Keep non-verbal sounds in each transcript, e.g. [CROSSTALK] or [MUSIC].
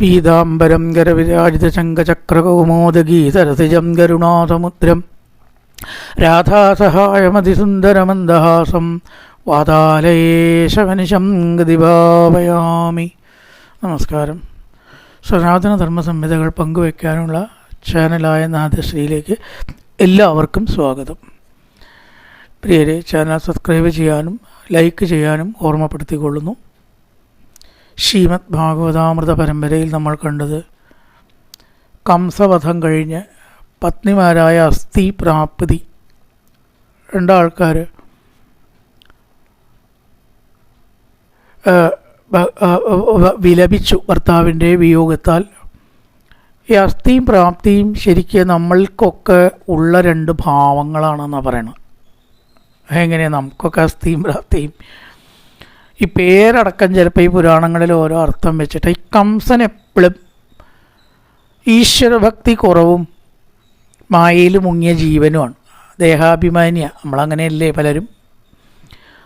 പീതാംബരം ഗരവിരാജിതശങ്കചക്രകൗമോദഗീതരസിജം ഗരുണാസമുദ്രം. രാധാസഹായമതിസുന്ദരമന്ദഹാസം വാതാലയേശവനിശം ഗതിഭാവയാമി. നമസ്കാരം. സനാതന ധർമ്മ പങ്കുവയ്ക്കാനുള്ള ചാനലായ നാഥശ്രീയിലേക്ക് എല്ലാവർക്കും സ്വാഗതം. പ്രിയരെ ചാനൽ സബ്സ്ക്രൈബ് ചെയ്യാനും ലൈക്ക് ചെയ്യാനും ഓർമ്മപ്പെടുത്തിക്കൊള്ളുന്നു. ശ്രീമദ് ഭാഗവതാമൃത പരമ്പരയിൽ നമ്മൾ കണ്ടത് കംസവധം കഴിഞ്ഞ് പത്നിമാരായ അസ്ഥി പ്രാപ്തി രണ്ടാൾക്കാർ വിലപിച്ചു ഭർത്താവിന്റെ വിയോഗത്താൽ. ഈ അസ്ഥിയും പ്രാപ്തിയും ശരിക്കും നമ്മൾക്കൊക്കെ ഉള്ള രണ്ട് ഭാവങ്ങളാണെന്നാണ് പറയണത്. എങ്ങനെയാണ് നമുക്കൊക്കെ അസ്ഥിയും പ്രാപ്തിയും ഈ പേരടക്കം ചിലപ്പോൾ ഈ പുരാണങ്ങളിൽ ഓരോ അർത്ഥം വെച്ചിട്ട് ഈ കംസൻ എപ്പോഴും ഈശ്വരഭക്തി കുറവും മായയിൽ മുങ്ങിയ ജീവനുമാണ്. ദേഹാഭിമാനിയാണ് നമ്മളങ്ങനെയല്ലേ പലരും.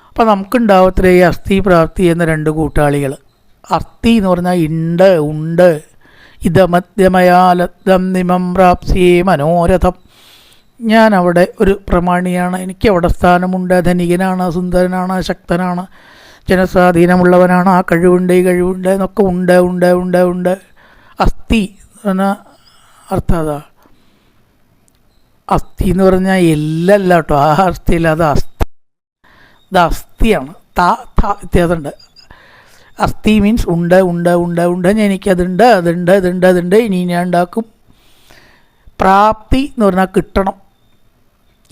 അപ്പോൾ നമുക്കുണ്ടാവത്തില്ല ഈ അസ്ഥി പ്രാപ്തി എന്ന രണ്ട് കൂട്ടാളികൾ അസ്ഥി എന്ന് പറഞ്ഞാൽ ഉണ്ട് ഉണ്ട്. ഇതമദ്യമയാലം നിമം പ്രാപ്സിയേ മനോരഥം. ഞാൻ അവിടെ ഒരു പ്രമാണിയാണ്. എനിക്ക് അവിടെ സ്ഥാനമുണ്ട്. ധനികനാണ് സുന്ദരനാണ് ശക്തനാണ്. ജനസ്വാധീനമുള്ളവനാണ്. ആ കഴിവുണ്ട് ഈ കഴിവുണ്ട് എന്നൊക്കെ ഉണ്ട് ഉണ്ട് ഉണ്ട് ഉണ്ട്. അസ്ഥി എന്ന അർത്ഥം അതാ. അസ്ഥി എന്ന് പറഞ്ഞാൽ എല്ലല്ല കേട്ടോ. ആ അസ്ഥിയില്ല അത് അസ്ഥി. ഇത് അസ്ഥിയാണ്. താ ത വ്യത്യാസമുണ്ട്. അസ്ഥി മീൻസ് ഉണ്ട് ഉണ്ട് ഉണ്ട് ഉണ്ട് എനിക്കതുണ്ട് അതുണ്ട് അതുണ്ട് അതുണ്ട് ഇനി ഞാൻ ഉണ്ടാക്കും. പ്രാപ്തി എന്ന് പറഞ്ഞാൽ കിട്ടണം.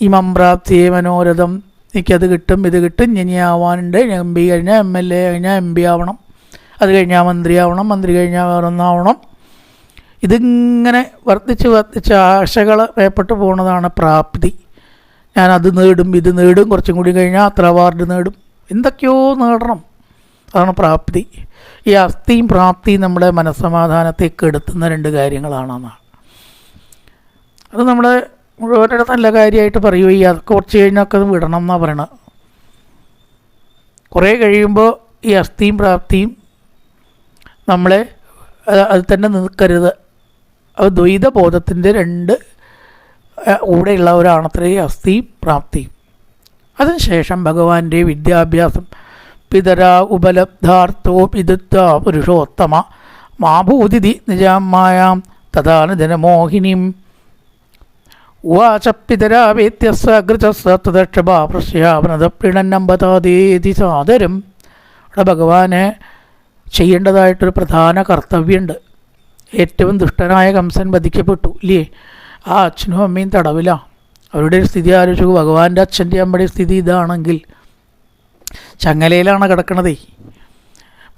ഇമം പ്രാപ്തിയെ മനോരഥം. എനിക്കത് കിട്ടും ഇത് കിട്ടും. ഇനി ആവാനുണ്ട്. എം പി കഴിഞ്ഞാൽ എം എൽ എ കഴിഞ്ഞാൽ എം പി ആവണം. അത് കഴിഞ്ഞാൽ മന്ത്രി ആവണം. മന്ത്രി കഴിഞ്ഞാൽ വേറൊന്നാവണം ഇതിങ്ങനെ വർദ്ധിച്ച് വർദ്ധിച്ച് ആശകൾ വേപ്പെട്ട് പോകുന്നതാണ് പ്രാപ്തി. ഞാൻ അത് നേടും ഇത് നേടും. കുറച്ചും കൂടി കഴിഞ്ഞാൽ അത്ര അവാർഡ് നേടും. എന്തൊക്കെയോ നേടണം. അതാണ് പ്രാപ്തി. ഈ അസ്ഥിയും പ്രാപ്തിയും നമ്മുടെ മനസ്സമാധാനത്തെ കെടുത്തുന്ന രണ്ട് കാര്യങ്ങളാണെന്നാണ് അത് നമ്മുടെ മുഴുവരുടെ നല്ല കാര്യമായിട്ട് പറയുക ഈ കുറച്ച് കഴിഞ്ഞൊക്കെ അത് വിടണം എന്നാണ് പറയണത് കുറേ കഴിയുമ്പോൾ ഈ അസ്ഥിയും പ്രാപ്തിയും നമ്മളെ അത് തന്നെ നിൽക്കരുത്. അത് ദ്വൈതബോധത്തിന്റെ രണ്ട് കൂടെയുള്ളവരാണത്രേ അസ്ഥിയും പ്രാപ്തിയും. അതിനുശേഷം ഭഗവാന്റെ വിദ്യാഭ്യാസം. പിതര ഉപലബ്ധാർത്ഥോ പിതൃത്വ പുരുഷോത്തമ. മാഭൂതിഥി നിജാമായാം തഥാനുജനമോഹിനിം ഉവാച പിതരാവേത്യസ്വഗൃതസ്വതക്ഷഭാപ്രശ്യാവനതപ്രീണന്നമ്പതാതേതി സാദരം. അവിടെ ഭഗവാന് ചെയ്യേണ്ടതായിട്ടൊരു പ്രധാന കർത്തവ്യമുണ്ട്. ഏറ്റവും ദുഷ്ടനായ കംസൻ വധിക്കപ്പെട്ടു ഇല്ലേ? ആ അച്ഛനും അമ്മയും തടവില. അവരുടെ സ്ഥിതി ആലോചിച്ചു ഭഗവാന്റെ അച്ഛന്റെ അമ്മയുടെ സ്ഥിതി ഇതാണെങ്കിൽ ചങ്ങലയിലാണ് കിടക്കണതേ.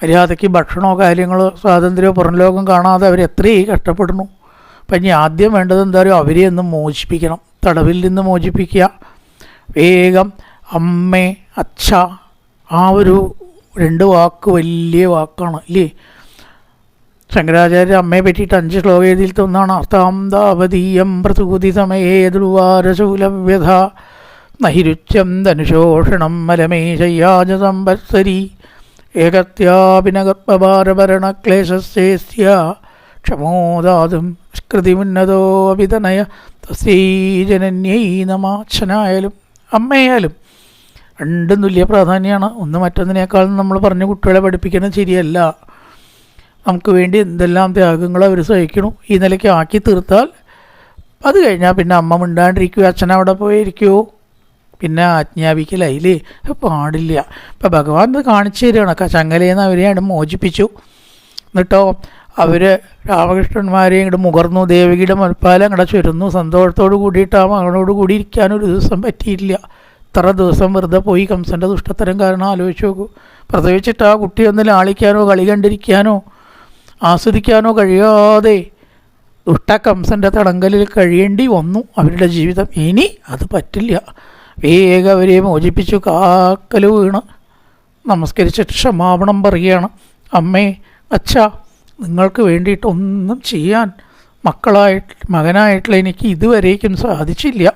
മര്യാദയ്ക്ക് ഭക്ഷണമോ കാര്യങ്ങളോ സ്വാതന്ത്ര്യമോ പുറം ലോകം കാണാതെ അവർ എത്രയും കഷ്ടപ്പെടുന്നു. അപ്പം ഇനി ആദ്യം വേണ്ടത് എന്താ പറയുക? അവരെ ഒന്ന് മോചിപ്പിക്കണം. തടവിൽ നിന്ന് മോചിപ്പിക്കുക. വേഗം അമ്മേ അച്ഛ ആ ഒരു രണ്ട് വാക്ക് വലിയ വാക്കാണ് ഇല്ലേ ശങ്കരാചാര്യ അമ്മയെ പറ്റിയിട്ട് അഞ്ച് ശ്ലോകം എഴുതിയിട്ട് ഒന്നാണ്. അർത്ഥാന്താവതീയം പ്രസൂതി സമയേ ധ്രുവാരശൂലവ്യഥ ധനുഷോഷണം ധനുശോഷണം മലമേശയ്യാജ സംവത്സരി ഏകത്യാപിനഗത്വഭാരഭരണക്ലേശസ്യ ക്ഷമോദാതും സ്കൃതിമുന്നതോ അഭിതനയ തസ്യൈ ജനന്യൈ നമാച്ഛനായാലും അമ്മയായാലും രണ്ടും തുല്യ പ്രാധാന്യമാണ് ഒന്ന് മറ്റൊന്നിനേക്കാളും നമ്മൾ പറഞ്ഞ് കുട്ടികളെ പഠിപ്പിക്കണം ശരിയല്ല നമുക്ക് വേണ്ടി എന്തെല്ലാം ത്യാഗങ്ങൾ അവർ സഹിക്കണം. ഈ നിലയ്ക്ക് ആക്കി തീർത്താൽ അത് കഴിഞ്ഞാൽ പിന്നെ അമ്മ മിണ്ടാണ്ടിരിക്കുമോ അച്ഛൻ അവിടെ പോയിരിക്കുമോ പിന്നെ ആജ്ഞാപിക്കലായില്ലേ? പാടില്ല. ഇപ്പം ഭഗവാൻ ഇത് കാണിച്ചു തരികയാണ്. ചങ്ങലയിൽ അവരെയാണ് മോചിപ്പിച്ചു. എന്നിട്ടോ അവർ രാമകൃഷ്ണന്മാരെ ഇങ്ങോട്ട് മുകർന്നു ദേവികിയുടെ മുൽപ്പാലം ഇങ്ങോട്ട് ചുരുന്നു. സന്തോഷത്തോട് കൂടിയിട്ട് ആ മകനോട് കൂടി ഇരിക്കാനൊരു ദിവസം പറ്റിയില്ല. ഇത്ര ദിവസം വെറുതെ പോയി കംസന്റെ ദുഷ്ടത്തരം കാരണം ആലോചിച്ച് നോക്കൂ. പ്രസവിച്ചിട്ട് ആ കുട്ടി ഒന്ന് ലാളിക്കാനോ കളി കണ്ടിരിക്കാനോ ആസ്വദിക്കാനോ കഴിയാതെ ദുഷ്ട കംസന്റെ തടങ്കലിൽ കഴിയേണ്ടി വന്നു. അവരുടെ ജീവിതം ഇനി അത് പറ്റില്ല. വേഗം അവരെ മോചിപ്പിച്ചു കാക്കൽ വീണ്. നമസ്കരിച്ചിട്ട് ക്ഷമാപണം പറയുകയാണ്. അമ്മേ അച്ഛ നിങ്ങൾക്ക് വേണ്ടിയിട്ട് ഒന്നും ചെയ്യാൻ മക്കളായിട്ട് മകനായിട്ടുള്ള എനിക്ക് ഇതുവരേക്കും സാധിച്ചില്ല.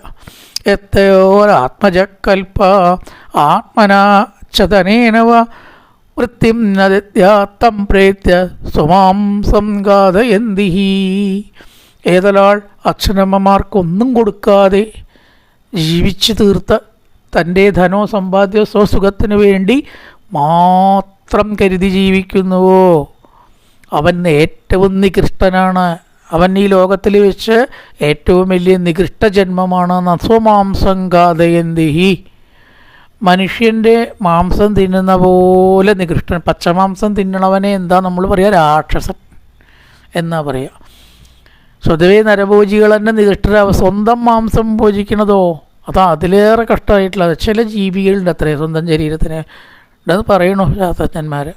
എത്രയോരാത്മജക്കൽപ്പ ആത്മനാ ചതനേനവ വൃത്തിം നദത്യാത്തം പ്രേത്യ സ്വമാംസം ഗാതയന്തി ഏതൊരാൾ അച്ഛനമ്മമാർക്കൊന്നും കൊടുക്കാതെ ജീവിച്ചു തീർത്ത തന്റെ ധനോ സമ്പാദ്യ സ്വസുഖത്തിന് വേണ്ടി മാത്രം കരുതി ജീവിക്കുന്നുവോ? അവൻ ഏറ്റവും നികൃഷ്ടനാണ്. അവൻ ഈ ലോകത്തിൽ വെച്ച് ഏറ്റവും വലിയ നികൃഷ്ട ജന്മമാണ്. നസ്വമാംസം ഗാതയന്തിഹി മനുഷ്യന്റെ മാംസം തിന്നുന്ന പോലെ നികൃഷ്ടൻ. പച്ചമാംസം തിന്നണവനെ എന്താ നമ്മൾ പറയുക രാക്ഷസൻ എന്നാ പറയുക സ്വതവേ നരഭോജികൾ തന്നെ നികൃഷ്ടരാവ സ്വന്തം മാംസം ഭോജിക്കണതോ? അത് അതിലേറെ കഷ്ടമായിട്ടുള്ളത് ചില ജീവികളുണ്ട് അത്രയും സ്വന്തം ശരീരത്തിന്. ഉണ്ടെന്ന് പറയണു ശാസ്ത്രജ്ഞന്മാർ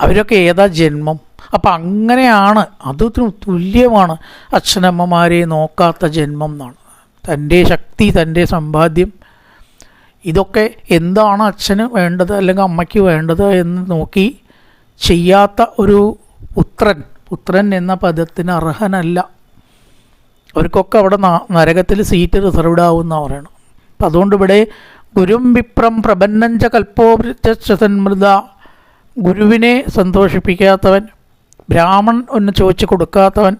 അവരൊക്കെ ഏതാ ജന്മം? അപ്പം അങ്ങനെയാണ്. അതും തുല്യമാണ്. അച്ഛനമ്മമാരെ നോക്കാത്ത ജന്മം എന്നാണ്. തന്റെ ശക്തി തന്റെ സമ്പാദ്യം. ഇതൊക്കെ എന്താണ് അച്ഛന് വേണ്ടത് അല്ലെങ്കിൽ അമ്മയ്ക്ക് വേണ്ടത് എന്ന് നോക്കി ചെയ്യാത്ത ഒരു പുത്രൻ. പുത്രൻ എന്ന പദത്തിന് അർഹനല്ല. അവർക്കൊക്കെ അവിടെ നരകത്തിൽ സീറ്റ് റിസർവ്ഡ് ആവുമെന്ന് പറയണം അപ്പം അതുകൊണ്ട് ഇവിടെ ഗുരും വിപ്രം പ്രബന്നഞ്ച കൽപ്പോമൃത ഗുരുവിനെ സന്തോഷിപ്പിക്കാത്തവൻ ബ്രാഹ്മൺ ഒന്ന് ചോദിച്ചു കൊടുക്കാത്തവൻ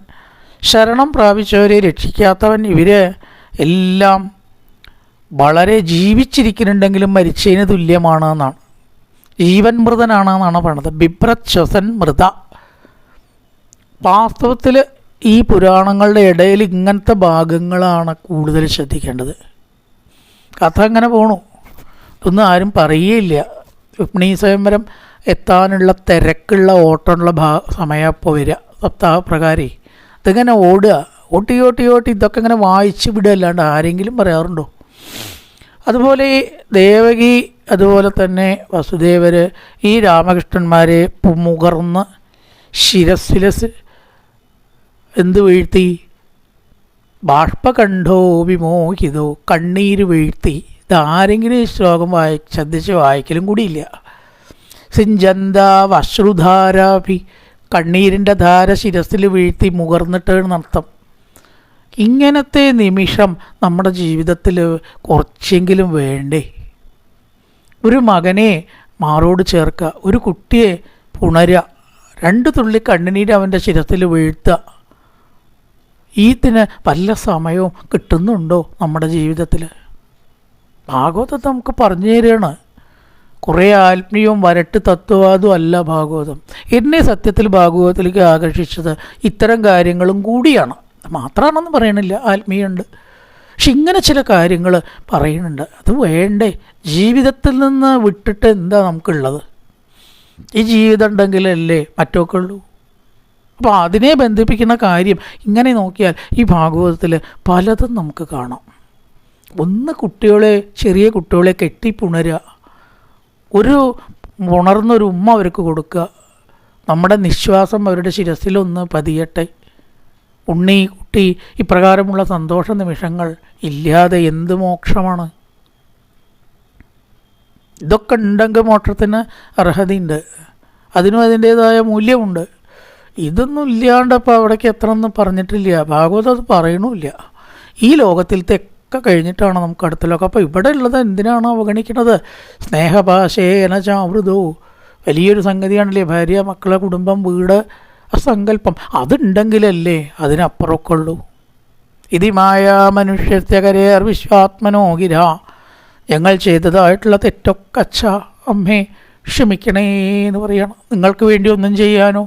ശരണം പ്രാപിച്ചവരെ രക്ഷിക്കാത്തവൻ ഇവർ എല്ലാം വളരെ ജീവിച്ചിരിക്കുന്നുണ്ടെങ്കിലും മരിച്ചതിന് തുല്യമാണ് എന്നാണ് ജീവൻ മൃതനാണ് എന്നാണ് പറയുന്നത് ബിഭ്രച്വസൻ മൃത. വാസ്തവത്തിൽ ഈ പുരാണങ്ങളുടെ ഇടയിൽ ഇങ്ങനത്തെ ഭാഗങ്ങളാണ് കൂടുതൽ ശ്രദ്ധിക്കേണ്ടത്. കഥ അങ്ങനെ പോണു. ഇതൊന്നും ആരും പറയുകയില്ല രുക്മിണീ സ്വയംവരം എത്താനുള്ള തിരക്കുള്ള ഓട്ടമുള്ള ഭാ സമയപ്പോൾ വരിക സപ്താഹ അതിങ്ങനെ ഓടുക. ഓട്ടി ഓട്ടി ഓട്ടി ഇതൊക്കെ ഇങ്ങനെ വായിച്ച് വിടുക അല്ലാണ്ട് ആരെങ്കിലും പറയാറുണ്ടോ? അതുപോലെ ഈ ദേവകി അതുപോലെ തന്നെ വസുദേവർ ഈ രാമകൃഷ്ണന്മാരെ മുകർന്ന് ശിരസിലസ് എന്ത് വീഴ്ത്തി? ബാഷ്പകണ്ഠോ വിമോഹിതോ കണ്ണീര് വീഴ്ത്തി. ഇതാരെങ്കിലും ഈ ശ്ലോകം വായി ശ്രദ്ധിച്ച് വായിക്കലും കൂടിയില്ല. സിഞ്ചന്ത വശ്രുധാരാഭി കണ്ണീരിന്റെ ധാര ശിരസിൽ വീഴ്ത്തി മുകർന്നിട്ടാണ് അർത്ഥം ഇങ്ങനത്തെ നിമിഷം നമ്മുടെ ജീവിതത്തിൽ കുറച്ചെങ്കിലും വേണ്ടേ? ഒരു മകനെ മാറോട് ചേർക്കുക ഒരു കുട്ടിയെ പുണരുക രണ്ട് തുള്ളി കണ്ണുനീര് അവന്റെ ശിരത്തിൽ വീഴ്ത്തുക ഈത്തിന് വല്ല സമയവും കിട്ടുന്നുണ്ടോ നമ്മുടെ ജീവിതത്തിൽ? ഭാഗവതത്തെ നമുക്ക് പറഞ്ഞു തരികയാണ്. കുറേ ആത്മീയവും വരട്ട് തത്വവാദവും അല്ല ഭാഗവതം. എന്നെ സത്യത്തിൽ ഭാഗവതത്തിലേക്ക് ആകർഷിച്ചത് ഇത്തരം കാര്യങ്ങളും കൂടിയാണ്. മാത്രമാണെന്ന് പറയണില്ല ആത്മീയമുണ്ട്. പക്ഷെ ഇങ്ങനെ ചില കാര്യങ്ങൾ പറയുന്നുണ്ട്. അത് വേണ്ടേ? ജീവിതത്തിൽ നിന്ന് വിട്ടിട്ട് എന്താ നമുക്കുള്ളത്? ഈ ജീവിതം ഉണ്ടെങ്കിലല്ലേ മറ്റൊക്കെ ഉള്ളൂ. അപ്പോൾ അതിനെ ബന്ധിപ്പിക്കുന്ന കാര്യം ഇങ്ങനെ നോക്കിയാൽ ഈ ഭാഗവതത്തിൽ പലതും നമുക്ക് കാണാം. ഒന്ന് കുട്ടികളെ ചെറിയ കുട്ടികളെ കെട്ടിപ്പുണരുക. ഒരു ഉണർന്നൊരു ഉമ്മ അവർക്ക് കൊടുക്കുക. നമ്മുടെ നിശ്വാസം അവരുടെ ശിരസിലൊന്ന് പതിയട്ടെ. ഉണ്ണി കുട്ടി ഇപ്രകാരമുള്ള സന്തോഷ നിമിഷങ്ങൾ ഇല്ലാതെ എന്ത് മോക്ഷമാണ്? ഇതൊക്കെ ഉണ്ടെങ്കിൽ മോക്ഷത്തിന് അർഹതയുണ്ട്. അതിനും അതിന്റേതായ മൂല്യമുണ്ട്. ഇതൊന്നും ഇല്ലാണ്ടപ്പോൾ അവിടേക്ക് എത്ര ഒന്നും പറഞ്ഞിട്ടില്ല. ഭാഗവതം അത് പറയണമില്ല. ഈ ലോകത്തിലത്തെ ഒക്കെ കഴിഞ്ഞിട്ടാണ് നമുക്ക് അടുത്ത അപ്പോൾ ഇവിടെ ഉള്ളത് എന്തിനാണ് അവഗണിക്കുന്നത്? സ്നേഹഭാഷേന അവരുതോ വലിയൊരു സംഗതിയാണല്ലേ ഭാര്യ മക്കളെ കുടുംബം വീട് ആ സങ്കല്പം. അതുണ്ടെങ്കിലല്ലേ അതിനപ്പുറമൊക്കെ ഉള്ളൂ ഇതിമായ മനുഷ്യത്യകരേർ വിശ്വാത്മനോ ഗിര ഞങ്ങൾ ചെയ്തതായിട്ടുള്ള തെറ്റൊക്കെ അച്ഛ അമ്മേ ക്ഷമിക്കണേ എന്ന് പറയണം. നിങ്ങൾക്ക് വേണ്ടി ഒന്നും ചെയ്യാനോ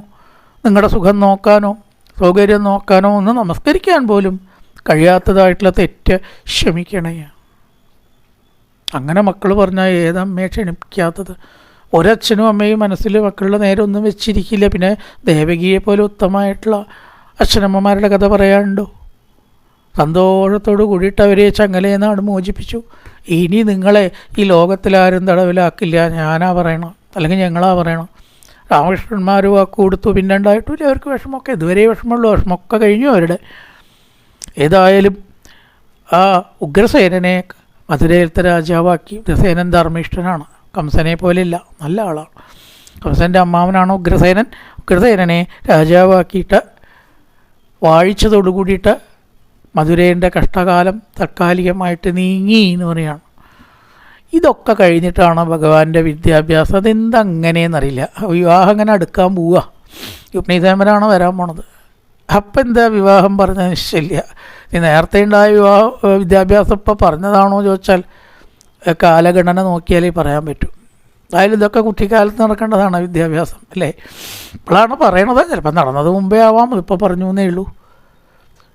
നിങ്ങളുടെ സുഖം നോക്കാനോ സൗകര്യം നോക്കാനോ ഒന്ന് നമസ്കരിക്കാൻ പോലും കഴിയാത്തതായിട്ടുള്ള തെറ്റ് ക്ഷമിക്കണേ. അങ്ങനെ മക്കൾ പറഞ്ഞാൽ ഏതമ്മയെ ക്ഷണിക്കാത്തത്? ഒരച്ഛനും അമ്മയും മനസ്സിൽ മക്കളുടെ നേരെ ഒന്നും വെച്ചിരിക്കില്ല. പിന്നെ ദേവകിയെ പോലെ ഉത്തമമായിട്ടുള്ള അച്ഛനമ്മമാരുടെ കഥ പറയാനുണ്ടോ? സന്തോഷത്തോട് കൂടിയിട്ട് അവരെ ചങ്ങലയിൽ മോചിപ്പിച്ചു. ഇനി നിങ്ങളെ ഈ ലോകത്തിലാരും തടവിലാക്കില്ല. ഞാനാ പറയണം. അല്ലെങ്കിൽ ഞങ്ങളാ പറയണം. രാമകൃഷ്ണന്മാർ വാക്ക് കൊടുത്തു പിന്നെ ഉണ്ടായിട്ടില്ല അവർക്ക് വിഷമമൊക്കെ. ഇതുവരെ വിഷമമുള്ളൂ വിഷമമൊക്കെ കഴിഞ്ഞു അവരുടെ. ഏതായാലും ആ ഉഗ്രസേനനെ മധുരയിലത്തെ രാജാവാക്കി. ഉഗ്രസേനൻ ധർമ്മിഷ്ഠനാണ്. കംസനെ പോലെയല്ല നല്ല ആളാണ് കംസന്റെ അമ്മാവനാണ് ഉഗ്രസേനൻ. ഉഗ്രസേനനെ രാജാവാക്കിയിട്ട് വാഴിച്ചതോടു കൂടിയിട്ട് മധുരേന്റെ കഷ്ടകാലം തൽക്കാലികമായിട്ട് നീങ്ങി എന്ന് പറയുകയാണ് ഇതൊക്കെ കഴിഞ്ഞിട്ടാണ് ഭഗവാന്റെ വിദ്യാഭ്യാസം. അതെന്തങ്ങനെയെന്നറിയില്ല വിവാഹം അങ്ങനെ അടുക്കാൻ പോവുക യുഗ്നീതേമനാണ് വരാൻ പോണത്. അപ്പം എന്താ വിവാഹം പറഞ്ഞ നിശ്ചയില്ല ഈ നേരത്തെ ഉണ്ടായ വിവാഹ വിദ്യാഭ്യാസം ഇപ്പം പറഞ്ഞതാണോ ചോദിച്ചാൽ കാലഗണന നോക്കിയാലേ പറയാൻ പറ്റൂ. അതായാലും ഇതൊക്കെ കുട്ടിക്കാലത്ത് നടക്കേണ്ടതാണ് വിദ്യാഭ്യാസം അല്ലേ? ഇപ്പോഴാണ് പറയണത്. ചിലപ്പോൾ നടന്നത് മുമ്പേ ആവാം ഇപ്പോൾ പറഞ്ഞു എന്നേ ഉള്ളൂ.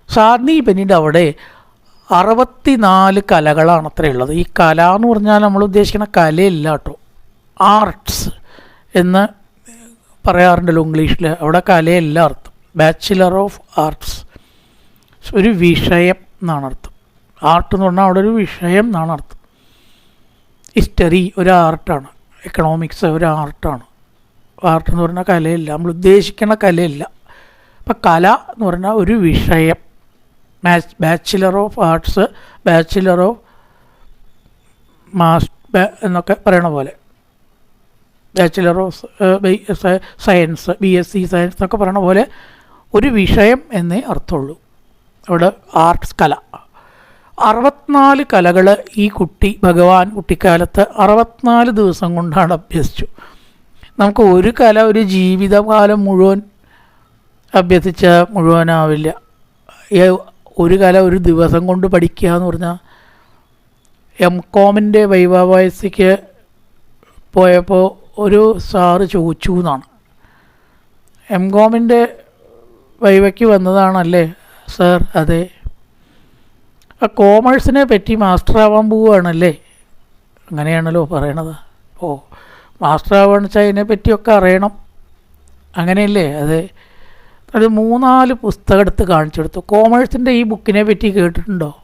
സാർണി പിന്നീട് അവിടെ അറുപത്തിനാല് കലകളാണ് അത്ര ഉള്ളത്. ഈ കല എന്ന് പറഞ്ഞാൽ നമ്മൾ ഉദ്ദേശിക്കുന്ന കലയില്ല കേട്ടോ. ആർട്സ് എന്ന് പറയാറുണ്ടല്ലോ ഇംഗ്ലീഷിൽ. അവിടെ കലയല്ല ബാച്ചിലർ ഓഫ് ആർട്സ് ഒരു വിഷയം എന്നാണ് അർത്ഥം. ആർട്ട് എന്ന് പറഞ്ഞാൽ അവിടെ ഒരു വിഷയം എന്നാണ് അർത്ഥം. ഹിസ്റ്ററി ഒരു ആർട്ടാണ് എക്കണോമിക്സ് ഒരു ആർട്ടാണ് ആർട്ട് എന്ന് പറഞ്ഞാൽ കലയല്ല. നമ്മൾ ഉദ്ദേശിക്കുന്ന കലയല്ല. അപ്പം കല എന്ന് പറഞ്ഞാൽ ഒരു വിഷയം. Match bachelor of arts bachelor of maths എന്നൊക്കെ പറയണ പോലെ. Bachelor of science B S C science എന്നൊക്കെ പറയണ പോലെ ഒരു വിഷയം എന്നേ അർത്ഥമുള്ളൂ. അവിടെ ആർട്സ് കല. അറുപത്തിനാല് കലകൾ ഈ കുട്ടി ഭഗവാൻ കുട്ടിക്കാലത്ത് അറുപത്തിനാല് ദിവസം കൊണ്ടാണ് അഭ്യസിച്ചു. നമുക്ക് ഒരു കല ഒരു ജീവിതകാലം മുഴുവൻ അഭ്യസിച്ച മുഴുവനാവില്ല. ഒരു കല ഒരു ദിവസം കൊണ്ട് പഠിക്കുക എന്ന് പറഞ്ഞാൽ എം കോമിന്റെ വൈവാവയസിക്ക് പോയപ്പോൾ ഒരു സാറ് ചോദിച്ചു എന്നാണ്. എം കോമിന്റെ വൈവയ്ക്ക് വന്നതാണല്ലേ സാർ? അതെ. ആ കോമേഴ്സിനെ പറ്റി മാസ്റ്റർ ആവാൻ പോവുകയാണല്ലേ? അങ്ങനെയാണല്ലോ പറയണത്. ഓ മാസ്റ്റർ ആവുകയെന്ന് വെച്ചാൽ അതിനെ പറ്റിയൊക്കെ അറിയണം. അങ്ങനെയല്ലേ? അതെ. അത് മൂന്നാൽ പുസ്തകം എടുത്ത് കാണിച്ചെടുത്തു. കോമേഴ്സിന്റെ ഈ ബുക്കിനെ പറ്റി കേട്ടിട്ടുണ്ടോ?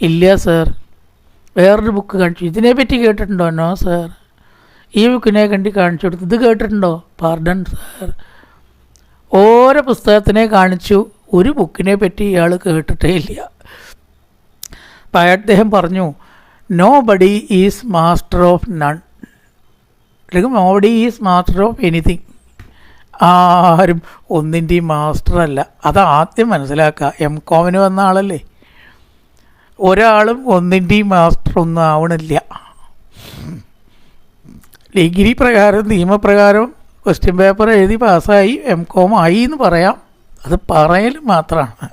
ഇല്ല സാർ. വേറൊരു ബുക്ക് കാണിച്ചു. ഇതിനെ പറ്റി കേട്ടിട്ടുണ്ടോ? No sir. ഈ ബുക്കിനെ കണ്ടി കാണിച്ചു കൊടുത്തു ഇത് കേട്ടിട്ടുണ്ടോ? Pardon sir. ഓരോ പുസ്തകത്തിനെ കാണിച്ചു. ഒരു ബുക്കിനെ പറ്റി ഇയാൾ കേട്ടിട്ടേ ഇല്ല. അപ്പം അദ്ദേഹം പറഞ്ഞു nobody is master of none അല്ലെങ്കിൽ nobody is master of anything ആരും ഒന്നിന്റെയും മാസ്റ്റർ അല്ല. അത് ആദ്യം മനസ്സിലാക്കുക. എം കോമിന് വന്ന ആളല്ലേ? ഒരാളും ഒന്നിന്റെയും മാസ്റ്റർ ഒന്നും ആവണില്ല. ഡിഗ്രി പ്രകാരം നിയമപ്രകാരം ക്വസ്റ്റ്യൻ പേപ്പർ എഴുതി പാസ്സായി എം കോം ആയി എന്ന് പറയാം. അത് പറയൽ മാത്രമാണ്.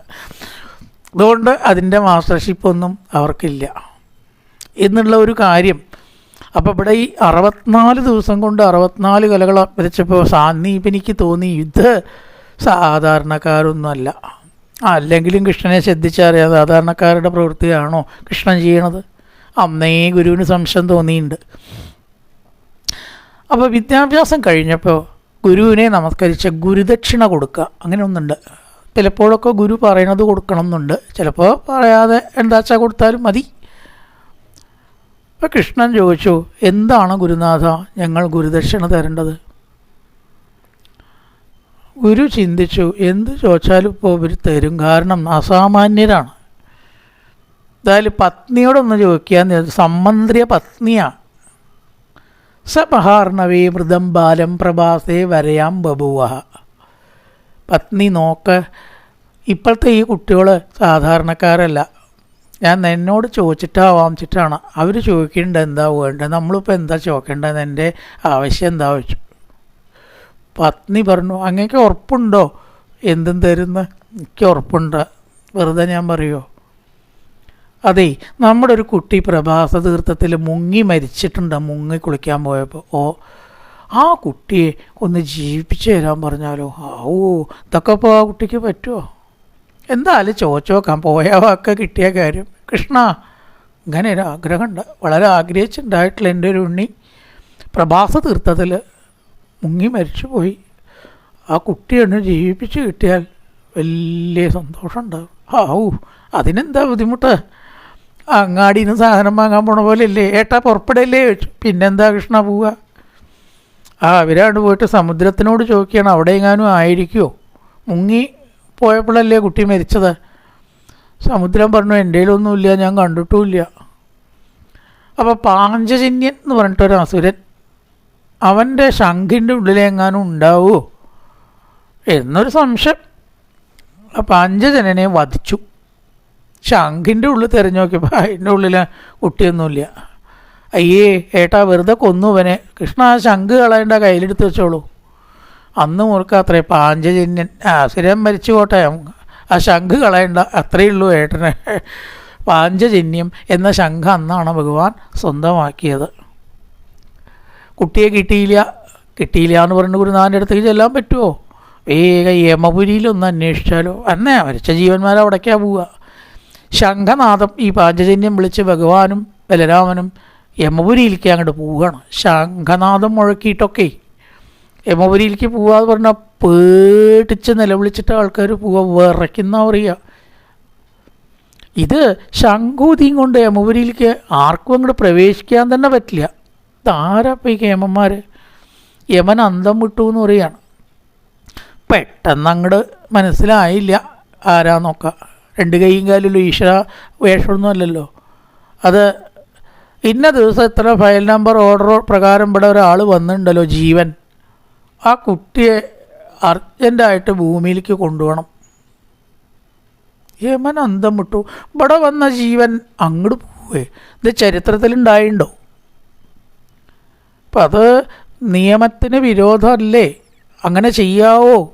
അതുകൊണ്ട് അതിന്റെ മാസ്റ്റർഷിപ്പ് ഒന്നും അവർക്കില്ല. എന്നുള്ള ഒരു കാര്യം. അപ്പോൾ ഇവിടെ ഈ അറുപത്തിനാല് ദിവസം കൊണ്ട് അറുപത്തിനാല് കലകൾ അഭ്യസിച്ചപ്പോൾ സാന്ദീപ് എനിക്ക് തോന്നി ഇത് സാധാരണക്കാരൊന്നുമല്ല. അല്ലെങ്കിലും കൃഷ്ണനെ ശ്രദ്ധിച്ചറിയാം സാധാരണക്കാരുടെ പ്രവൃത്തിയാണോ കൃഷ്ണൻ ചെയ്യണത്? അന്നേ ഗുരുവിന് സംശയം തോന്നിയിട്ടുണ്ട്. അപ്പോൾ വിദ്യാഭ്യാസം കഴിഞ്ഞപ്പോൾ ഗുരുവിനെ നമസ്കരിച്ച് ഗുരുദക്ഷിണ കൊടുക്കുക. അങ്ങനെ ഒന്നുണ്ട്. ചിലപ്പോഴൊക്കെ ഗുരു പറയണത് കൊടുക്കണം എന്നുണ്ട് ചിലപ്പോൾ പറയാതെ എന്താ വെച്ചാൽ കൊടുത്താലും മതി. അപ്പോൾ കൃഷ്ണൻ ചോദിച്ചു എന്താണ് ഗുരുനാഥ ഞങ്ങൾ ഗുരുദക്ഷിണ തരേണ്ടത്? ഗുരു ചിന്തിച്ചു എന്ത് ചോദിച്ചാലും ഇപ്പോൾ ഇവർ തരും. കാരണം അസാമാന്യരാണ്. എന്തായാലും പത്നിയോടൊന്ന് ചോദിക്കുക സമ്മന്ത്രിയ പത്നിയാണ് സപഹാർണവേ മൃദം ബാലം പ്രഭാസേ വരയാം ബഭുവ. പത്നി നോക്ക്. ഇപ്പോഴത്തെ ഈ കുട്ടികൾ സാധാരണക്കാരല്ല. ഞാൻ എന്നോട് ചോദിച്ചിട്ടാവാം ചിട്ടാണ് അവർ ചോദിക്കേണ്ട എന്താ വേണ്ടത്? നമ്മളിപ്പോൾ എന്താ ചോദിക്കേണ്ടത് എന്റെ ആവശ്യം എന്താ വെച്ചു പത്നി പറഞ്ഞു അങ്ങേക്ക് ഉറപ്പുണ്ടോ? എന്തും തരുന്ന? എനിക്ക് ഉറപ്പുണ്ട്. വെറുതെ ഞാൻ പറയുമോ അതെ നമ്മുടെ ഒരു കുട്ടി പ്രഭാസ തീർത്ഥത്തിൽ മുങ്ങി മരിച്ചിട്ടുണ്ട് മുങ്ങി കുളിക്കാൻ പോയപ്പോൾ ഓ ആ കുട്ടിയെ ഒന്ന് ജീവിപ്പിച്ചു തരാൻ പറഞ്ഞാലോ? ഓ ഇതൊക്കെ ഇപ്പോൾ ആ കുട്ടിക്ക് പറ്റുമോ എന്തായാലും ചോദിച്ചു നോക്കാം പോയ വാക്ക് കിട്ടിയ കാര്യം. കൃഷ്ണ അങ്ങനെ ഒരു ആഗ്രഹമുണ്ട്. വളരെ ആഗ്രഹിച്ചിട്ടുണ്ടായിട്ടുള്ള എന്റെ ഒരു ഉണ്ണി. പ്രഭാസ തീർത്ഥത്തിൽ മുങ്ങി മരിച്ചു പോയി ആ കുട്ടിയൊന്ന് ജീവിപ്പിച്ച് കിട്ടിയാൽ വലിയ സന്തോഷമുണ്ടാവും. ആവൂ അതിനെന്താ ബുദ്ധിമുട്ട്? അങ്ങാടിയിൽ നിന്ന് സാധനം വാങ്ങാൻ പോണ പോലെ അല്ലേ ഏട്ടാ പുറപ്പെടല്ലേ? പിന്നെന്താ കൃഷ്ണ പോവുക ആ അവരാണ്ട് പോയിട്ട് സമുദ്രത്തിനോട് ചോദിക്കുകയാണ് അവിടെ എങ്ങാനും ആയിരിക്കുമോ മുങ്ങി പോയപ്പോഴല്ലേ കുട്ടി മരിച്ചത്? സമുദ്രം പറഞ്ഞു എന്റെ കയ്യിലൊന്നുമില്ല ഞാൻ കണ്ടിട്ടുമില്ല. അപ്പോൾ പാഞ്ചജന്യൻ എന്ന് പറഞ്ഞിട്ടൊരു അസുരൻ അവന്റെ ശംഖിന്റെ ഉള്ളിലെങ്ങാനും ഉണ്ടാവുമോ എന്നൊരു സംശയം. പാഞ്ചജനനെ വധിച്ചു. ശംഖിന്റെ ഉള്ളിൽ തിരഞ്ഞു നോക്കിയപ്പോൾ അതിന്റെ ഉള്ളിൽ കുട്ടിയൊന്നുമില്ല. അയ്യേ ഏട്ടാ വെറുതെ കൊന്നു കൊന്നുവനെ കൃഷ്ണ ആ ശംഖ് കളയേണ്ട കയ്യിലെടുത്ത് വെച്ചോളൂ. അന്ന് മുറുക്കാത്രേ പാഞ്ചജന്യൻ ആ സ്ഥിരം മരിച്ചു പോട്ടെ. ആ ശംഖ് കളയണ്ട അത്രയേ ഉള്ളൂ ഏട്ടന്. പാഞ്ചജന്യം എന്ന ശംഖ് അന്നാണ് ഭഗവാൻ സ്വന്തമാക്കിയത്. കുട്ടിയെ കിട്ടിയില്ല. കിട്ടിയില്ല എന്ന് പറഞ്ഞു ഗുരുനാഥന്റെ അടുത്തേക്ക് ചെല്ലാൻ പറ്റുമോ വേഗം യമപുരിയിലൊന്ന് അന്വേഷിച്ചാലോ. അന്നേ മരിച്ച ജീവന്മാരെ അവിടേക്കാ പോവുക. ശംഖനാഥം ഈ പാഞ്ചജന്യം വിളിച്ച് ഭഗവാനും ബലരാമനും യമപുരിയിലേക്ക് അങ്ങോട്ട് പോവുകയാണ്. ശംഖനാഥം മുഴക്കിയിട്ടൊക്കെ യമപുരിയിലേക്ക് പോവാന്ന് പറഞ്ഞാൽ പേടിച്ച് നിലവിളിച്ചിട്ട് ആൾക്കാർ പോവുക വിറയ്ക്കുന്ന പറയുക. ഇത് ശംഖൂതിയും കൊണ്ട് യമപുരിയിലേക്ക് ആർക്കും അങ്ങോട്ട് പ്രവേശിക്കാൻ തന്നെ പറ്റില്ല. ഇതാരാ ഇപ്പം ഈ കേമന്മാർ യമൻ അന്തം വിട്ടു എന്ന് പറയുകയാണ്. പെട്ടെന്ന് അങ്ങോട്ട് മനസ്സിലായില്ല. ആരാ ആരാന്നൊക്കെ. രണ്ട് കൈയും കാലിലും ഈശ്വര വേഷമൊന്നും അല്ലല്ലോ. അത് ഇന്ന ദിവസം ഇത്ര ഫയൽ നമ്പർ ഓർഡർ പ്രകാരം ഇവിടെ ഒരാൾ വന്നിട്ടുണ്ടല്ലോ ജീവൻ. ആ കുട്ടിയെ അർജന്റായിട്ട് ഭൂമിയിലേക്ക് കൊണ്ടുപോകണം. യമൻ അന്തം വിട്ടു. ഇവിടെ വന്ന ജീവൻ അങ്ങോട്ട് പോവേ. ഇത് ചരിത്രത്തിലുണ്ടായിണ്ടോ? അപ്പം അത് നിയമത്തിന് വിരോധമല്ലേ? അങ്ങനെ ചെയ്യാവോ?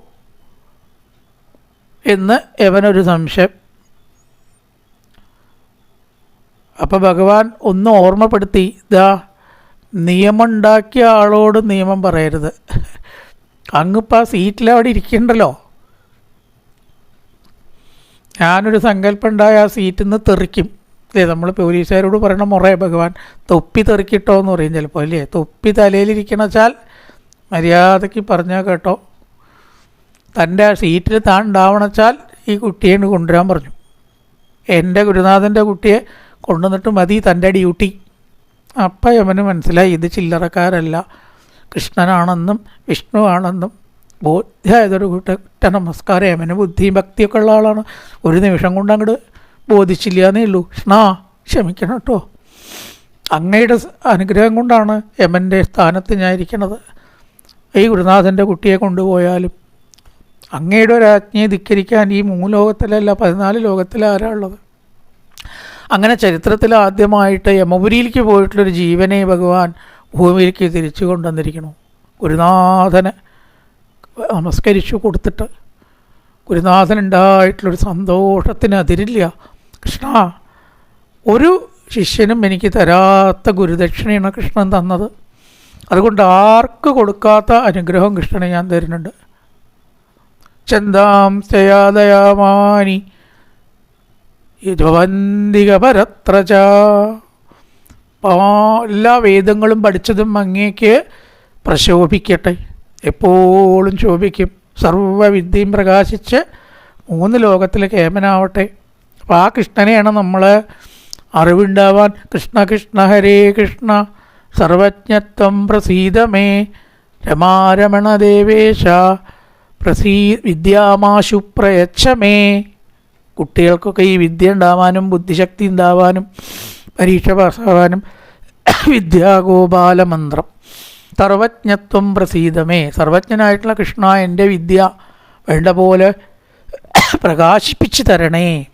എന്ന് യവനൊരു സംശയം. അപ്പോൾ ഭഗവാൻ ഒന്ന് ഓർമ്മപ്പെടുത്തി ഇതാ നിയമമുണ്ടാക്കിയ ആളോട് നിയമം പറയരുത്. അങ്ങിപ്പോൾ ആ സീറ്റിൽ അവിടെ ഇരിക്കണ്ടല്ലോ. ഞാനൊരു സങ്കല്പം ഉണ്ടായ ആ സീറ്റിൽ നിന്ന് തെറിക്കും. അല്ലേ നമ്മൾ പോലീസുകാരോട് പറയണ മുറേ ഭഗവാൻ തൊപ്പി തെറിക്കിട്ടോ എന്ന് പറയും ചിലപ്പോൾ അല്ലേ? തൊപ്പി തലയിലിരിക്കണ വെച്ചാൽ മര്യാദയ്ക്ക് പറഞ്ഞാൽ കേട്ടോ. തന്റെ ആ സീറ്റിൽ താൻ ഉണ്ടാവണച്ചാൽ ഈ കുട്ടിയെ കൊണ്ടുവരാൻ പറഞ്ഞു. എന്റെ ഗുരുനാഥന്റെ കുട്ടിയെ കൊണ്ടുവന്നിട്ട് മതി തന്റെ ഡ്യൂട്ടി. അപ്പം യമന് മനസ്സിലായി ഇത് ചില്ലറക്കാരല്ല. കൃഷ്ണനാണെന്നും വിഷ്ണു ആണെന്നും ബോധ്യമായതൊരു കുട്ട നമസ്കാരം. യമന് ബുദ്ധിയും ഭക്തിയൊക്കെ ഉള്ള ആളാണ്. ഒരു നിമിഷം കൊണ്ട് അങ്ങോട്ട് ബോധിച്ചില്ല എന്നേ ഉള്ളൂ. കൃഷ്ണാ ക്ഷമിക്കണം കേട്ടോ. അങ്ങയുടെ അനുഗ്രഹം കൊണ്ടാണ് യമന്റെ സ്ഥാനത്ത് ഞാൻ ഇരിക്കണത്. ഈ ഗുരുനാഥന്റെ കുട്ടിയെ കൊണ്ടുപോയാലും. അങ്ങയുടെ ഒരു ആജ്ഞയെ ധിക്കരിക്കാൻ ഈ മൂന്ന് ലോകത്തിലല്ല പതിനാല് ലോകത്തിൽ ആരാ ഉള്ളത്? അങ്ങനെ ചരിത്രത്തിൽ ആദ്യമായിട്ട് യമപുരിയിലേക്ക് പോയിട്ടുള്ളൊരു ജീവനെ ഭഗവാൻ ഭൂമിയിലേക്ക് തിരിച്ചു കൊണ്ടുവന്നിരിക്കണു ഗുരുനാഥന് നമസ്കരിച്ചു കൊടുത്തിട്ട്. ഗുരുനാഥനുണ്ടായിട്ടുള്ളൊരു സന്തോഷത്തിന് അതിരില്ല. കൃഷ്ണ ഒരു ശിഷ്യനും എനിക്ക് തരാത്ത ഗുരുദക്ഷിണയാണ് കൃഷ്ണൻ തന്നത്. അതുകൊണ്ട് ആർക്ക് കൊടുക്കാത്ത അനുഗ്രഹം കൃഷ്ണനെ ഞാൻ തരുന്നുണ്ട്. ചന്താം ചയാദയാമാനി യജവന്തിക പരത്രച എല്ലാ വേദങ്ങളും പഠിച്ചതും അങ്ങേക്ക് പ്രശോഭിക്കട്ടെ. എപ്പോഴും ശോഭിക്കും. സർവവിദ്യയും പ്രകാശിച്ച് മൂന്ന് ലോകത്തിൽ കേമനാവട്ടെ. അപ്പോൾ ആ കൃഷ്ണനെയാണ് നമ്മൾ അറിവുണ്ടാവാൻ കൃഷ്ണ കൃഷ്ണ ഹരേ കൃഷ്ണ. സർവജ്ഞത്വം പ്രസീതമേ. രമാരമണ ദേവേശ. പ്രസീ വിദ്യാമാശു പ്രയച്ഛമേ. കുട്ടികൾക്കൊക്കെ ഈ വിദ്യ ഉണ്ടാവാനും ബുദ്ധിശക്തി ഉണ്ടാവാനും പരീക്ഷ പാസ്സാവാനും [COUGHS] വിദ്യാഗോപാലമന്ത്രം. സർവജ്ഞത്വം പ്രസീതമേ. സർവജ്ഞനായിട്ടുള്ള കൃഷ്ണ എന്റെ വിദ്യ വേണ്ട പോലെ [COUGHS] പ്രകാശിപ്പിച്ചു തരണേ.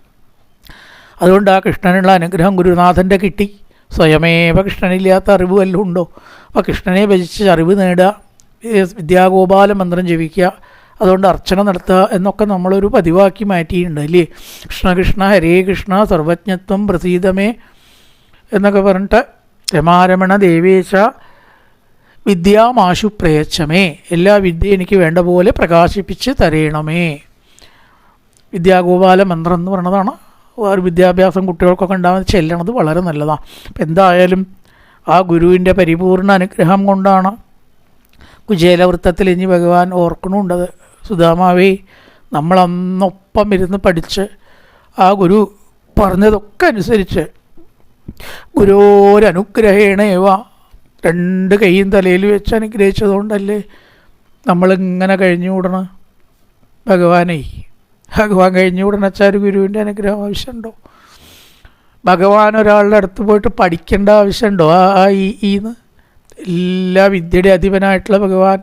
അതുകൊണ്ട് ആ കൃഷ്ണനുള്ള അനുഗ്രഹം ഗുരുനാഥന്റെ കിട്ടി. സ്വയമേവ കൃഷ്ണനില്ലാത്ത അറിവ് വല്ലതും ഉണ്ടോ? അപ്പോൾ കൃഷ്ണനെ ഭജിച്ച് അറിവ് നേടുക. വിദ്യാഗോപാല മന്ത്രം ജപിക്കുക. അതുകൊണ്ട് അർച്ചന നടത്തുക എന്നൊക്കെ നമ്മളൊരു പതിവാക്കി മാറ്റിയിട്ടുണ്ട് അല്ലേ? കൃഷ്ണകൃഷ്ണ കൃഷ്ണ ഹരേ കൃഷ്ണ സർവജ്ഞത്വം പ്രസീതമേ എന്നൊക്കെ പറഞ്ഞിട്ട് രമാരമണ ദേവേശ വിദ്യാമാശു പ്രയച്ഛമേ എല്ലാ വിദ്യ എനിക്ക് വേണ്ട പോലെ പ്രകാശിപ്പിച്ച് തരയണമേ വിദ്യാഗോപാല മന്ത്രം എന്ന് പറയുന്നതാണ് ഒരു വിദ്യാഭ്യാസം കുട്ടികൾക്കൊക്കെ ഉണ്ടാകുന്ന ചെല്ലണത് വളരെ നല്ലതാണ് അപ്പം എന്തായാലും ആ ഗുരുവിന്റെ പരിപൂർണ അനുഗ്രഹം കൊണ്ടാണ് കുചേലവൃത്തത്തിൽ ഇനി ഭഗവാൻ ഓർക്കണമുണ്ടത് സുധാമാവേ നമ്മളന്നൊപ്പം ഇരുന്ന് പഠിച്ച് ആ ഗുരു പറഞ്ഞതൊക്കെ അനുസരിച്ച് ഗുരോരനുഗ്രഹേണേവ രണ്ട് കൈയും തലയിൽ വെച്ച് അനുഗ്രഹിച്ചതുകൊണ്ടല്ലേ നമ്മളിങ്ങനെ കഴിഞ്ഞുകൂടണം? ഭഗവാനെ ഭഗവാൻ കഴിഞ്ഞുകൂടണം വെച്ചാൽ ഒരു ഗുരുവിന്റെ അനുഗ്രഹം ആവശ്യമുണ്ടോ? ഭഗവാൻ ഒരാളുടെ അടുത്ത് പോയിട്ട് പഠിക്കേണ്ട ആവശ്യമുണ്ടോ? ആ ഈ ഈന്ന് എല്ലാ വിദ്യയുടെ അധിപനായിട്ടുള്ള ഭഗവാൻ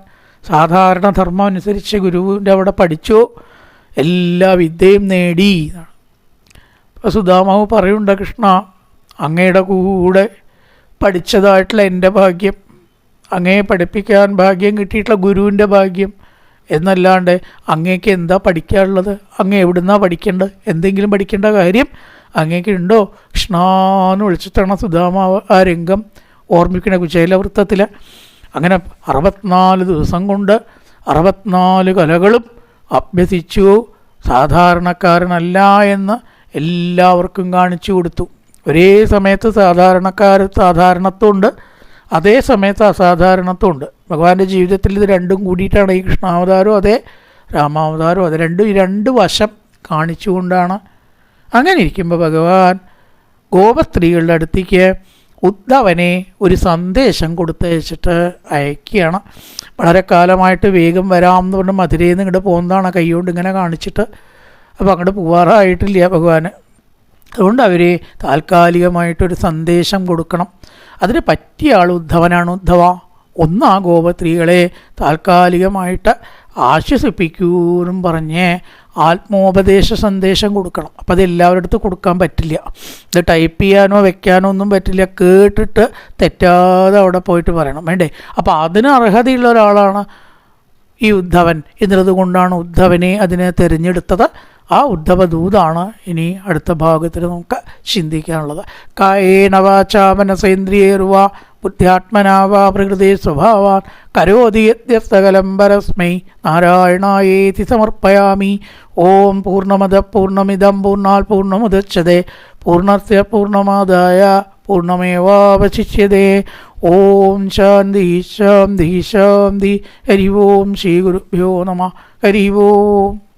സാധാരണ ധർമ്മം അനുസരിച്ച് ഗുരുവിന്റെ അവിടെ പഠിച്ചു എല്ലാ വിദ്യയും നേടി. എന്നാണ് അപ്പോൾ സുധാമാവ് പറയുണ്ട കൃഷ്ണ അങ്ങയുടെ കൂടെ പഠിച്ചതായിട്ടുള്ള എന്റെ ഭാഗ്യം അങ്ങയെ പഠിപ്പിക്കാൻ ഭാഗ്യം കിട്ടിയിട്ടുള്ള ഗുരുവിന്റെ ഭാഗ്യം എന്നല്ലാണ്ട് അങ്ങേക്ക് എന്താ പഠിക്കാനുള്ളത്? അങ്ങ് എവിടുന്നാ പഠിക്കേണ്ടത്? എന്തെങ്കിലും പഠിക്കേണ്ട കാര്യം അങ്ങേക്ക് ഉണ്ടോ? കൃഷ്ണാന്ന് വിളിച്ചിട്ടാണ് സുധാമാവ് ആ രംഗം ഓർമ്മിക്കണ കുചേലവൃത്തത്തിൽ അങ്ങനെ അറുപത്തിനാല് ദിവസം കൊണ്ട് അറുപത്തിനാല് കലകളും അഭ്യസിച്ചു. സാധാരണക്കാരനല്ല എന്ന് എല്ലാവർക്കും കാണിച്ചു കൊടുത്തു. ഒരേ സമയത്ത് സാധാരണക്കാർ സാധാരണത്വമുണ്ട് അതേ സമയത്ത് അസാധാരണത്വമുണ്ട്. ഭഗവാന്റെ ജീവിതത്തിൽ ഇത് രണ്ടും കൂടിയിട്ടാണ് ഈ കൃഷ്ണാവതാരവും അതേ രാമാവതാരവും അത് രണ്ടും ഈ രണ്ട് വശം കാണിച്ചുകൊണ്ടാണ്. അങ്ങനെ ഇരിക്കുമ്പോൾ ഭഗവാൻ ഗോപസ്ത്രീകളുടെ അടുത്തേക്ക് ഉദ്ധവനെ ഒരു സന്ദേശം കൊടുത്തയച്ചിട്ട് അയക്കുകയാണ്. വളരെ കാലമായിട്ട് വേഗം വരാം എന്ന് പറഞ്ഞ് മധുരയിൽ നിന്ന് ഇങ്ങോട്ട് പോകുന്നതാണ്. കൈകൊണ്ട് ഇങ്ങനെ കാണിച്ചിട്ട് അപ്പോൾ അങ്ങോട്ട് പോവാറായിട്ടില്ല ഭഗവാന്. അതുകൊണ്ട് അവർ താൽക്കാലികമായിട്ടൊരു സന്ദേശം കൊടുക്കണം. അതിന് പറ്റിയ ആൾ ഉദ്ധവനാണ് ഉദ്ധവ. ഒന്ന് ആ ഗോപസ്ത്രീകളെ താൽക്കാലികമായിട്ട് ആശ്വസിപ്പിക്കൂന്നും പറഞ്ഞ് ആത്മോപദേശ സന്ദേശം കൊടുക്കണം. അപ്പോൾ അത് എല്ലാവരുടെ അടുത്ത് കൊടുക്കാൻ പറ്റില്ല. ഇത് ടൈപ്പ് ചെയ്യാനോ വെക്കാനോ ഒന്നും പറ്റില്ല. കേട്ടിട്ട് തെറ്റാതെ അവിടെ പോയിട്ട് പറയണം. വേണ്ടേ? അപ്പോൾ അതിന് അർഹതയുള്ള ഒരാളാണ് ഈ ഉദ്ധവൻ. എന്നുള്ളത് കൊണ്ടാണ് ഉദ്ധവനെ അതിനെ തിരഞ്ഞെടുത്തത്. ആ ഉദ്ധവ ദൂതാണ് ഇനി അടുത്ത ഭാഗത്തിൽ നമുക്ക് ചിന്തിക്കാനുള്ളത്. കായേന വാചാ മനസേന്ദ്രിയേർവ ബുദ്ധ്യാത്മനാവാ പ്രകൃതി സ്വഭാവാൻ. കരോതി യത്യസ്തകലം പരസ്മൈ. നാരായണായേതി സമർപ്പയാമി. ഓം പൂർണമത പൂർണമിതം പൂർണാൽ പൂർണമുദച്ഛതേ പൂർണസ്യ പൂർണമാദായ പൂർണമേവാവശിഷ്യതേ ഓം ശാന്തി ശാന്തി ശാന്തി. ഹരി ഓം ശ്രീ ഗുരുഭ്യോ നമ. ഹരി ഓം.